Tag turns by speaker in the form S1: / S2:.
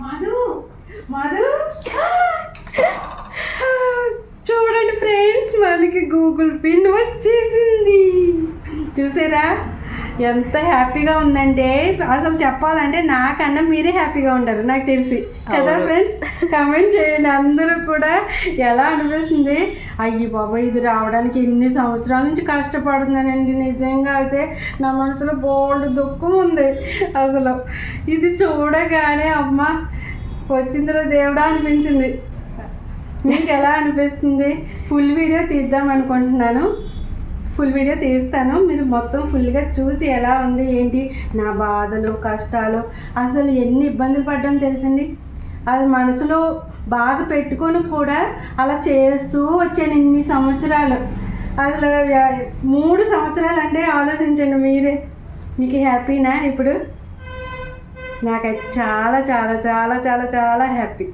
S1: మధు మధు. చూడండి ఫ్రెండ్స్ మనకి Google pin వచ్చేసింది. చూసారా? ఎంత హ్యాపీగా ఉందంటే అసలు చెప్పాలంటే నాకన్నా మీరే హ్యాపీగా ఉంటారు నాకు తెలిసి. కదా. ఫ్రెండ్స్ కమెంట్ చేయండి అందరూ కూడా ఎలా అనిపిస్తుంది? అయ్యి బాబా ఇది రావడానికి ఎన్ని సంవత్సరాల నుంచి కష్టపడుతున్నానండి. నిజంగా అయితే నా మనసులో బోల్డ్ దుఃఖం ఉంది. అసలు ఇది చూడగానే అమ్మ వచ్చిందిరా దేవుడా అనిపించింది. మీకు ఎలా అనిపిస్తుంది? ఫుల్ వీడియో తీద్దాం అనుకుంటున్నాను. ఫుల్ వీడియో తీస్తాను. మీరు మొత్తం ఫుల్గా చూసి ఎలా ఉంది ఏంటి? నా బాధలు కష్టాలు అసలు ఎన్ని ఇబ్బందులు పడ్డాను తెలుసండి? అది మనసులో బాధ పెట్టుకొని కూడా అలా చేస్తూ వచ్చాను ఇన్ని సంవత్సరాలు. అసలు మూడు సంవత్సరాలు అంటే ఆలోచించండి మీరే. మీకు హ్యాపీనా ఇప్పుడు? నాకైతే చాలా చాలా చాలా చాలా చాలా హ్యాపీ.